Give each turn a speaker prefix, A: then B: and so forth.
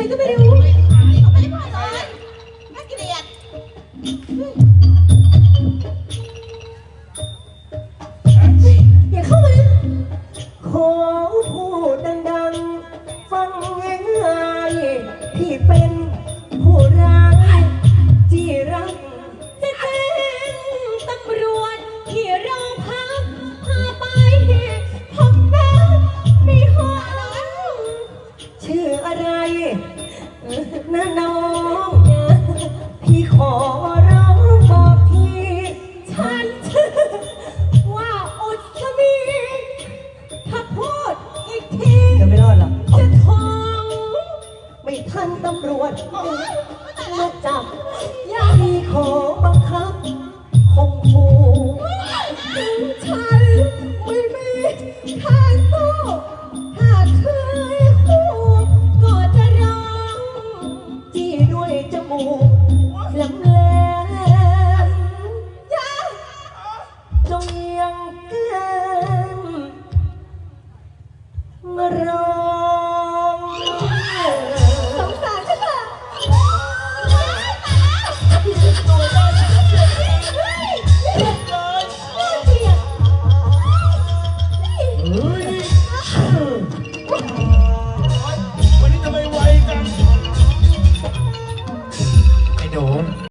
A: รก็ไม่รู้
B: ขาไม่ได้พ่อเลยน่าเกลียด
A: อย่าเข้ามา
C: ขอพูดดังๆ ฟังง่ายๆที่เป็น
A: อ
C: อะไร นะน้องพี่ขอร้องบอกที
A: ฉันชื่อว่าอุศมีถ้าพูดอีกที
C: จะไม่รอดหรอก
A: จะท้อง
C: ไม่ทันตำรวจมาจับ
A: อย่า
C: พี่ขอบังคับคงคู่
A: ฉันไม่มีทางสู้
C: มูกแหมแหลม
A: อย่า
C: จงเอียงแก้มมารอง
A: สงสารฉันเถอะ
D: เฮ้ย